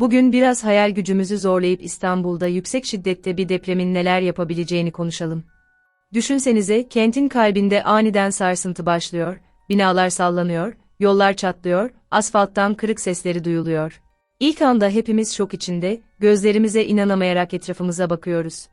Bugün biraz hayal gücümüzü zorlayıp İstanbul'da yüksek şiddette bir depremin neler yapabileceğini konuşalım. Düşünsenize kentin kalbinde aniden sarsıntı başlıyor, binalar sallanıyor, yollar çatlıyor, asfalttan kırık sesleri duyuluyor. İlk anda hepimiz şok içinde, gözlerimize inanamayarak etrafımıza bakıyoruz.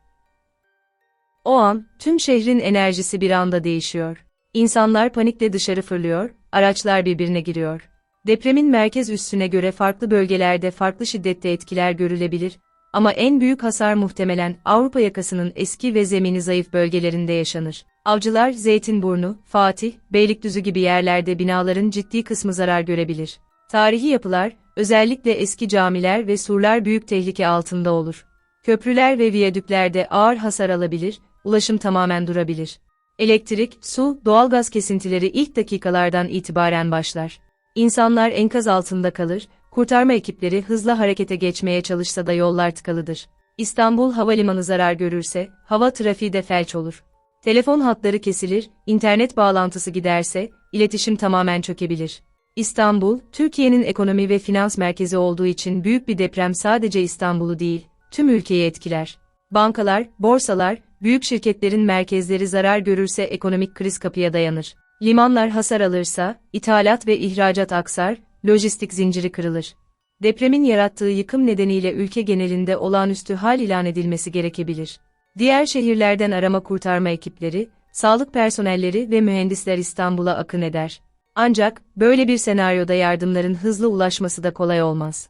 O an, tüm şehrin enerjisi bir anda değişiyor. İnsanlar panikle dışarı fırlıyor, araçlar birbirine giriyor. Depremin merkez üssüne göre farklı bölgelerde farklı şiddette etkiler görülebilir, ama en büyük hasar muhtemelen Avrupa yakasının eski ve zemini zayıf bölgelerinde yaşanır. Avcılar, Zeytinburnu, Fatih, Beylikdüzü gibi yerlerde binaların ciddi kısmı zarar görebilir. Tarihi yapılar, özellikle eski camiler ve surlar büyük tehlike altında olur. Köprüler ve viyadüklerde ağır hasar alabilir, ulaşım tamamen durabilir. Elektrik, su, doğalgaz kesintileri ilk dakikalardan itibaren başlar. İnsanlar enkaz altında kalır, kurtarma ekipleri hızla harekete geçmeye çalışsa da yollar tıkalıdır. İstanbul Havalimanı zarar görürse, hava trafiği de felç olur. Telefon hatları kesilir, internet bağlantısı giderse, iletişim tamamen çökebilir. İstanbul, Türkiye'nin ekonomi ve finans merkezi olduğu için büyük bir deprem sadece İstanbul'u değil, tüm ülkeyi etkiler. Bankalar, borsalar, büyük şirketlerin merkezleri zarar görürse ekonomik kriz kapıya dayanır. Limanlar hasar alırsa, ithalat ve ihracat aksar, lojistik zinciri kırılır. Depremin yarattığı yıkım nedeniyle ülke genelinde olağanüstü hal ilan edilmesi gerekebilir. Diğer şehirlerden arama kurtarma ekipleri, sağlık personelleri ve mühendisler İstanbul'a akın eder. Ancak, böyle bir senaryoda yardımların hızlı ulaşması da kolay olmaz.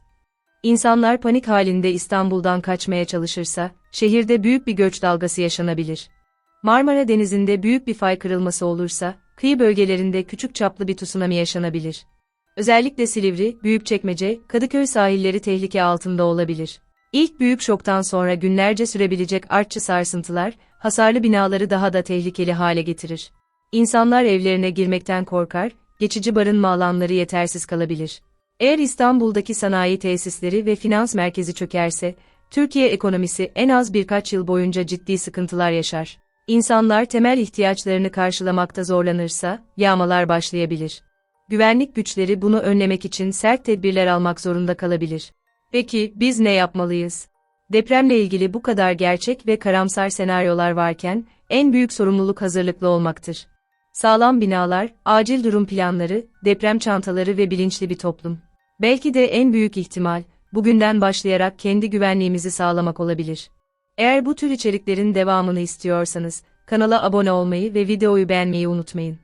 İnsanlar panik halinde İstanbul'dan kaçmaya çalışırsa, şehirde büyük bir göç dalgası yaşanabilir. Marmara Denizi'nde büyük bir fay kırılması olursa, kıyı bölgelerinde küçük çaplı bir tsunami yaşanabilir. Özellikle Silivri, Büyükçekmece, Kadıköy sahilleri tehlike altında olabilir. İlk büyük şoktan sonra günlerce sürebilecek artçı sarsıntılar, hasarlı binaları daha da tehlikeli hale getirir. İnsanlar evlerine girmekten korkar, geçici barınma alanları yetersiz kalabilir. Eğer İstanbul'daki sanayi tesisleri ve finans merkezi çökerse, Türkiye ekonomisi en az birkaç yıl boyunca ciddi sıkıntılar yaşar. İnsanlar temel ihtiyaçlarını karşılamakta zorlanırsa, yağmalar başlayabilir. Güvenlik güçleri bunu önlemek için sert tedbirler almak zorunda kalabilir. Peki, biz ne yapmalıyız? Depremle ilgili bu kadar gerçek ve karamsar senaryolar varken, en büyük sorumluluk hazırlıklı olmaktır. Sağlam binalar, acil durum planları, deprem çantaları ve bilinçli bir toplum. Belki de en büyük ihtimal, bugünden başlayarak kendi güvenliğimizi sağlamak olabilir. Eğer bu tür içeriklerin devamını istiyorsanız, kanala abone olmayı ve videoyu beğenmeyi unutmayın.